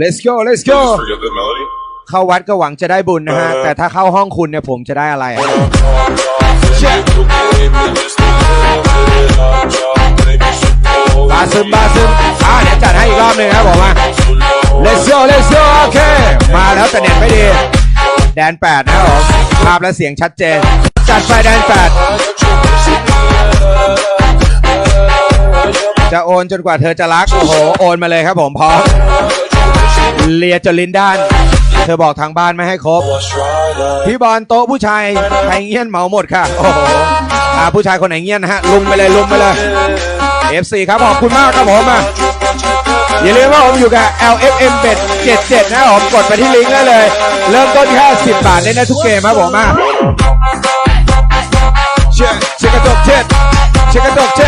let's go let's Just go forget the melody. เข้าวัดก็หวังจะได้บุญนะฮะ แต่ถ้าเข้าห้องคุณเนี่ยผมจะได้อะไรอะ บาซึมบาซึมอ่าเดี๋ยวจัดให้อีกรอบหนึ่งครับผมมา let's go let's go โอเค มาแล้วแต่เน็ตไม่ดี แดน8นะครับผมภาพและเสียงชัดเจน จัดไปแดน8จะโอนจนกว่าเธอจะรัก โอ้โห โอนมาเลยครับผมพร้อม เลียจนลิ้นด้าน เธอบอกทางบ้านไม่ให้ครบ พี่บอลโต๊ะผู้ชายใครเงี้ยนเหมาหมดค่ะ โอ้โหอ่าผู้ชายคนไหนเงี้ยนะฮะ ลุมไปเลยลุมไปเลย FC ครับขอบคุณมากครับผมอะอย่าลืมว่าผมอยู่กับ LFM Bet 77 นะผมกดไปที่ลิงก์ได้เลย เริ่มต้นแค่ 10 บาทเล่นได้ทุกเกมครับผมอะเช็คกระจกเช็ดเช็คกระจกเช็ดเช็คกระจกเช็ด